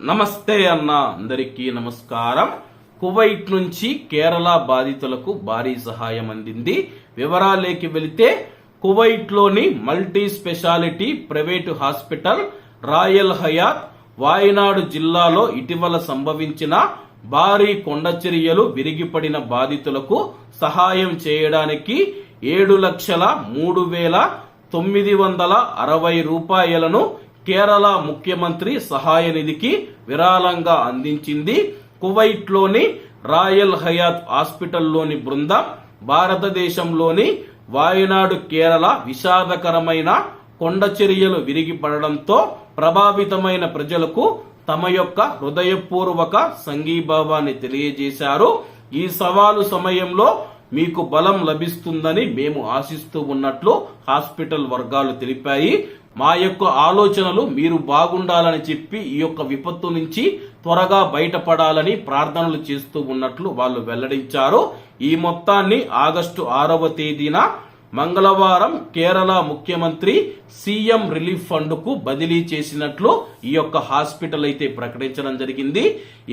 నమస్తే అన్న అందరికీ నమస్కారం. కువైట్ నుంచి కేరళ బాధితులకు భారీ సహాయం అందింది. వివరాలేకి వెళితే కువైట్లోని multi speciality private hospital Royal Hayat Wayanad జిల్లాలో ఇటీవల సంభవించిన భారీ కొండచర్యలు విరిగిపడిన బాధితులకు సహాయం చేయడానికి ఏడు లక్షల మూడు వేల తొమ్మిది వందల అరవై రూపాయలను కేరళ ముఖ్యమంత్రి సహాయ నిధికి విరాళంగా అందించింది. కువైట్లోని రాయల్ హయాత్ హాస్పిటల్లోని బృందం భారతదేశంలోని వాయనాడు కేరళ విషాదకరమైన కొండ చర్యలు విరిగిపడడంతో ప్రభావితమైన ప్రజలకు తమ యొక్క హృదయపూర్వక సంఘీభావాన్ని తెలియజేశారు. ఈ సవాలు సమయంలో మీకు బలం లభిస్తుందని మేము ఆశిస్తూ ఉన్నట్లు హాస్పిటల్ వర్గాలు తెలిపాయి. మా యొక్క ఆలోచనలు మీరు బాగుండాలని చెప్పి ఈ యొక్క విపత్తు నుంచి త్వరగా బయటపడాలని ప్రార్థనలు చేస్తూ ఉన్నట్లు వాళ్ళు వెల్లడించారు. ఈ మొత్తాన్ని ఆగస్టు ఆరవ తేదీన మంగళవారం కేరళ ముఖ్యమంత్రి సీఎం రిలీఫ్ ఫండ్కు బదిలీ చేసినట్లు ఈ యొక్క హాస్పిటల్ అయితే ప్రకటించడం జరిగింది.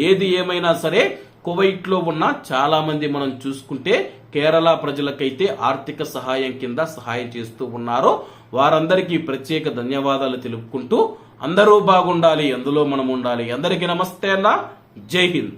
ఏది ఏమైనా సరే కువైట్లో ఉన్న చాలామంది మనం చూసుకుంటే కేరళ ప్రజలకైతే ఆర్థిక సహాయం కింద సహాయం చేస్తూ ఉన్నారో వారందరికీ ప్రత్యేక ధన్యవాదాలు తెలుపుకుంటూ అందరూ బాగుండాలి అందులో మనం ఉండాలి. అందరికీ నమస్తే అన్న. జై హింద్.